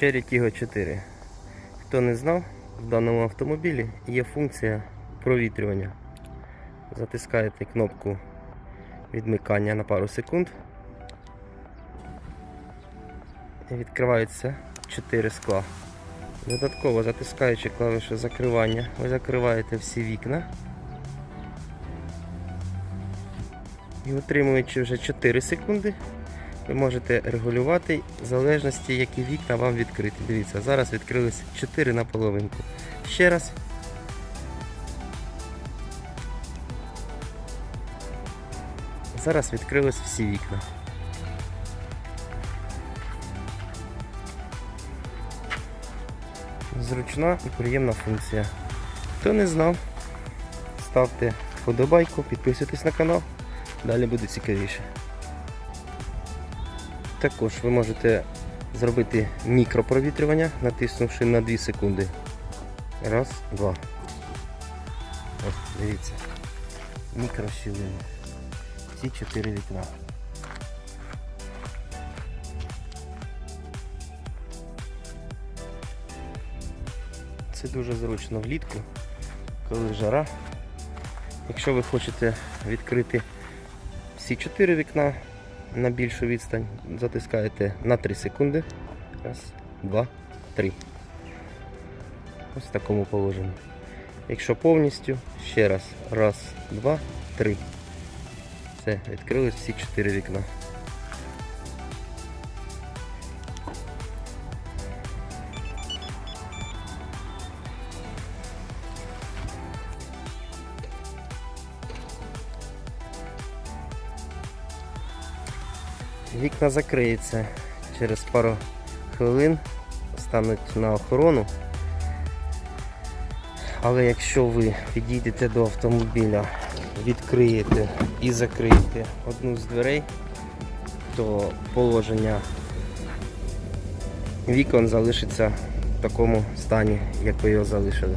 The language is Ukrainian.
Cherry Tiggo 4. Хто не знав, в даному автомобілі є функція провітрювання. Затискаєте кнопку відмикання на пару секунд. І відкриваються 4 скла. Додатково затискаючи клавішу закривання, ви закриваєте всі вікна. І отримуючи вже 4 секунди, ви можете регулювати в залежності, які вікна вам відкриті. Дивіться, зараз відкрились 4 на половинку. Ще раз. Зараз відкрились всі вікна. Зручна і приємна функція. Хто не знав, ставте вподобайку, підписуйтесь на канал, далі буде цікавіше. Також ви можете зробити мікропровітрювання, натиснувши на 2 секунди. Раз, два. Ось, дивіться. Мікрощілини. Ці чотири вікна. Це дуже зручно влітку, коли жара. Якщо ви хочете відкрити всі чотири вікна на більшу відстань, затискаєте на 3 секунди. Раз, два, три. Ось в такому положенні. Якщо повністю, ще раз. Раз, два, три. Все, відкрились всі чотири вікна. Вікна закриються через пару хвилин, стануть на охорону. Але якщо ви підійдете до автомобіля, відкриєте і закриєте одну з дверей, то положення вікон залишиться в такому стані, як ви його залишили.